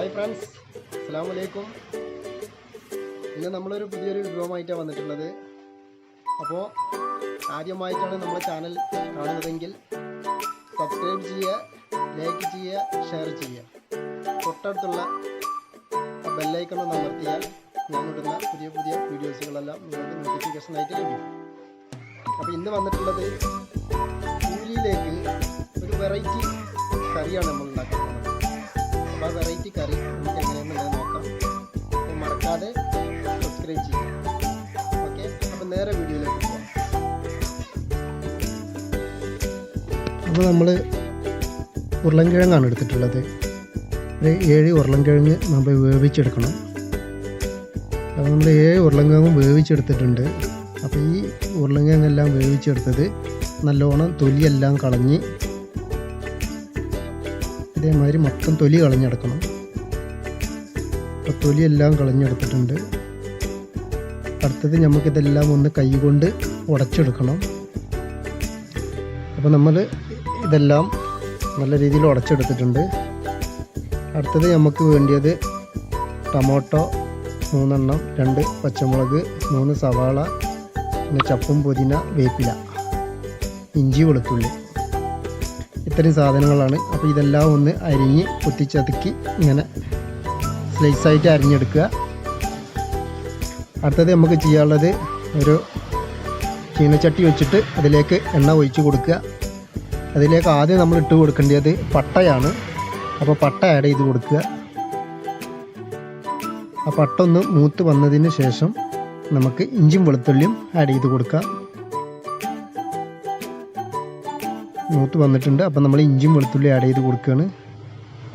Hi friends അസ്സാം വലൈക്കും ഇന്ന് നമ്മളൊരു പുതിയൊരു വിഭവമായിട്ടാണ് വന്നിട്ടുള്ളത്. അപ്പോൾ ആദ്യമായിട്ടാണ് നമ്മുടെ ചാനൽ കാണുന്നതെങ്കിൽ സബ്സ്ക്രൈബ് ചെയ്യുക ലൈക്ക് ചെയ്യുക ഷെയർ ചെയ്യുക. തൊട്ടടുത്തുള്ള ബെല്ലൈക്കൺ ഒന്ന് അമർത്തിയാൽ ഞാൻ ഇടുന്ന പുതിയ പുതിയ വീഡിയോസുകളെല്ലാം നിങ്ങൾക്ക് നോട്ടിഫിക്കേഷനായിട്ട് ലഭിക്കും. അപ്പോൾ ഇന്ന് വന്നിട്ടുള്ളത് പൂരിയിലേക്ക് ഒരു വെറൈറ്റി കറിയാണ് നമ്മൾ ഉണ്ടാക്കുന്നത്. ആ വെറൈറ്റി കറി നമുക്ക് എങ്ങനെയാണെന്നുള്ളത് നോക്കാം. അപ്പോൾ മറക്കാതെ സബ്സ്ക്രൈബ് ചെയ്യാം. ഓക്കെ അപ്പോൾ നേരെ വീഡിയോയിലേക്ക് പോകാം അപ്പോൾ നമ്മൾ ഉരുളൻകിഴങ്ങാണ് എടുത്തിട്ടുള്ളത്. ഒരു ഏഴ് ഉരുളൻകിഴങ്ങ് നമ്മൾ വേവിച്ചെടുക്കണം. അപ്പോൾ നമ്മൾ ഏഴ് ഉരുളൻകിഴങ്ങും വേവിച്ചെടുത്തിട്ടുണ്ട്. അപ്പോൾ ഈ ഉരുളൻകിഴങ്ങെല്ലാം വേവിച്ചെടുത്തത് നല്ലോണം തൊലിയെല്ലാം കളഞ്ഞ് ഇതേമാതിരി മൊത്തം തൊലി കളഞ്ഞെടുക്കണം. അപ്പോൾ തൊലിയെല്ലാം കളഞ്ഞെടുത്തിട്ടുണ്ട്. അടുത്തത് നമുക്കിതെല്ലാം ഒന്ന് കൈ കൊണ്ട് ഉടച്ചെടുക്കണം. അപ്പോൾ നമ്മൾ ഇതെല്ലാം നല്ല രീതിയിൽ ഉടച്ചെടുത്തിട്ടുണ്ട്. അടുത്തത് നമുക്ക് വേണ്ടിയത് ടൊമാറ്റോ മൂന്നെണ്ണം രണ്ട് പച്ചമുളക് മൂന്ന് സവാള പിന്നെ ചപ്പും പുതിന വേപ്പില ഇഞ്ചി വെളുത്തുള്ളി. ഇത്രയും സാധനങ്ങളാണ്. അപ്പോൾ ഇതെല്ലാം ഒന്ന് അരിഞ്ഞ് കുത്തിച്ചതുക്കി ഇങ്ങനെ സ്ലൈസായിട്ട് അരിഞ്ഞെടുക്കുക. അടുത്തത് നമുക്ക് ചെയ്യാനുള്ളത് ഒരു ചീനച്ചട്ടി വെച്ചിട്ട് അതിലേക്ക് എണ്ണ ഒഴിച്ച് കൊടുക്കുക. അതിലേക്ക് ആദ്യം നമ്മൾ ഇട്ട് കൊടുക്കേണ്ടത് പട്ടയാണ്. അപ്പോൾ പട്ട ആഡ് ചെയ്ത് കൊടുക്കുക. ആ പട്ട ഒന്ന് മൂത്ത് വന്നതിന് ശേഷം നമുക്ക് ഇഞ്ചും വെളുത്തുള്ളിയും ആഡ് ചെയ്ത് കൊടുക്കാം. മൂത്ത് വന്നിട്ടുണ്ട്. അപ്പം നമ്മൾ ഇഞ്ചും വെളുത്തുള്ളി ആഡ് ചെയ്ത് കൊടുക്കുകയാണ്.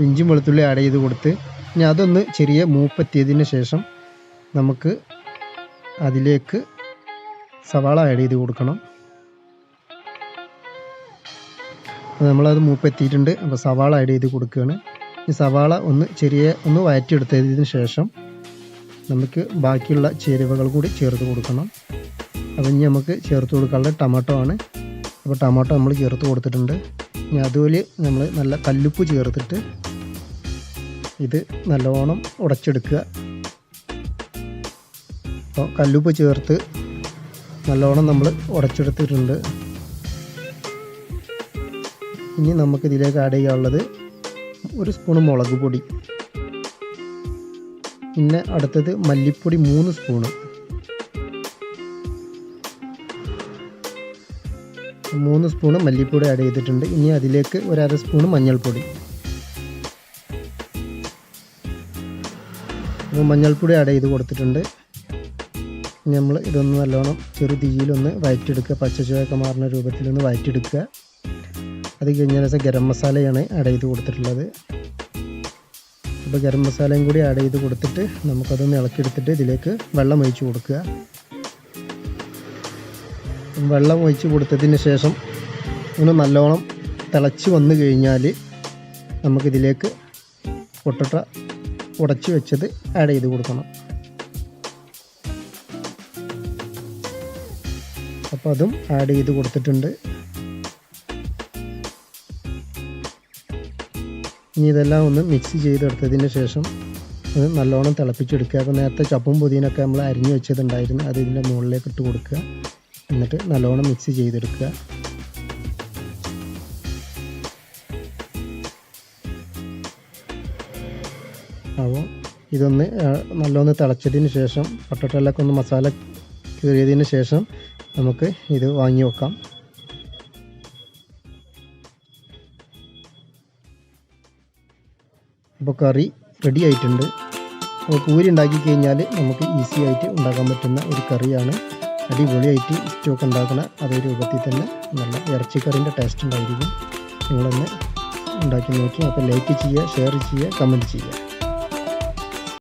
ഇഞ്ചും വെളുത്തുള്ളി ആഡ് ചെയ്ത് കൊടുത്ത് ഇനി അതൊന്ന് ചെറിയ മൂപ്പെത്തിയതിന് ശേഷം നമുക്ക് അതിലേക്ക് സവാള ആഡ് ചെയ്ത് കൊടുക്കണം. നമ്മളത് മൂപ്പെത്തിയിട്ടുണ്ട്. അപ്പോൾ സവാള ആഡ് ചെയ്ത് കൊടുക്കുകയാണ്. ഈ സവാള ഒന്ന് ചെറിയ ഒന്ന് വയറ്റിയെടുത്തതിന് ശേഷം നമുക്ക് ബാക്കിയുള്ള ചേരുവകൾ കൂടി ചേർത്ത് കൊടുക്കണം. അപ്പം ഇനി നമുക്ക് ചേർത്ത് കൊടുക്കാനുള്ള ടൊമാറ്റോ ആണ്. അപ്പോൾ ടൊമാറ്റോ നമ്മൾ ചേർത്ത് കൊടുത്തിട്ടുണ്ട്. ഇനി അതുപോലെ നമ്മൾ നല്ല കല്ലുപ്പ് ചേർത്തിട്ട് ഇത് നല്ലോണം ഉടച്ചെടുക്കുക. അപ്പോൾ കല്ലുപ്പ് ചേർത്ത് നല്ലോണം നമ്മൾ ഉടച്ചെടുത്തിട്ടുണ്ട്. ഇനി നമുക്ക് ഇതിലേക്ക് ആഡ് ചെയ്യാനുള്ളത് ഒരു സ്പൂൺ മുളക് പൊടി. പിന്നെ അടുത്തത് മല്ലിപ്പൊടി മൂന്ന് സ്പൂണ്. മൂന്ന് സ്പൂണ് മല്ലിപ്പൊടി ആഡ് ചെയ്തിട്ടുണ്ട്. ഇനി അതിലേക്ക് ഒരു അര സ്പൂണ് മഞ്ഞൾപ്പൊടി. മഞ്ഞൾപ്പൊടി ആഡ് ചെയ്ത് കൊടുത്തിട്ടുണ്ട്. നമ്മൾ ഇതൊന്ന് നല്ലോണം ചെറു തീയിലൊന്ന് വയറ്റെടുക്കുക പച്ചച്ചുവയൊക്കെ മാറുന്ന രൂപത്തിലൊന്ന് വയറ്റെടുക്കുക അത് കഴിഞ്ഞ ദിവസം ഗരം മസാലയാണ് ആഡ് ചെയ്ത് കൊടുത്തിട്ടുള്ളത്. അപ്പോൾ ഗരം മസാലയും കൂടി ആഡ് ചെയ്ത് കൊടുത്തിട്ട് നമുക്കതൊന്ന് ഇളക്കിയെടുത്തിട്ട് ഇതിലേക്ക് വെള്ളം ഒഴിച്ച് കൊടുക്കുക. വെള്ളം ഒഴിച്ച് കൊടുത്തതിന് ശേഷം ഒന്ന് നല്ലോണം തിളച്ച് വന്നു കഴിഞ്ഞാൽ നമുക്കിതിലേക്ക് പൊട്ടട്ട ഉടച്ച് വെച്ചത് ആഡ് ചെയ്ത് കൊടുക്കണം. അപ്പോൾ അതും ആഡ് ചെയ്ത് കൊടുത്തിട്ടുണ്ട്. ഇനി ഇതെല്ലാം ഒന്ന് മിക്സ് ചെയ്തെടുത്തതിന് ശേഷം അത് നല്ലോണം തിളപ്പിച്ചെടുക്കുക. അപ്പോൾ നേരത്തെ ചപ്പും പുതിനൊക്കെ നമ്മൾ അരിഞ്ഞു വെച്ചതുണ്ടായിരുന്നു. അത് ഇതിന്റെ മുകളിലേക്ക് ഇട്ട് കൊടുക്കുക. എന്നിട്ട് നല്ലോണം മിക്സ് ചെയ്തെടുക്കുക. അപ്പോൾ ഇതൊന്ന് നല്ലോണം തിളച്ചതിന് ശേഷം പൊട്ടറ്റോലൊക്കെ ഒന്ന് മസാല കീറിയതിന് ശേഷം നമുക്ക് ഇത് വാങ്ങി വെക്കാം. അപ്പോൾ കറി റെഡി ആയിട്ടുണ്ട്. അപ്പോൾ പൂരി ഉണ്ടാക്കി കഴിഞ്ഞാൽ നമുക്ക് ഈസി ആയിട്ട് ഉണ്ടാക്കാൻ പറ്റുന്ന ഒരു കറിയാണ് അടിപൊളിയായിട്ട് സ്റ്റോക്ക് ഉണ്ടാക്കുന്ന അതേ രൂപത്തിൽ തന്നെ നല്ല ഇറച്ചിക്കറിന്റെ ടേസ്റ്റ് ഉണ്ടായിരിക്കും. നിങ്ങളൊന്ന് ഉണ്ടാക്കി നോക്കി അപ്പോൾ ലൈക്ക് ചെയ്യുക ഷെയർ ചെയ്യുക കമന്റ് ചെയ്യുക.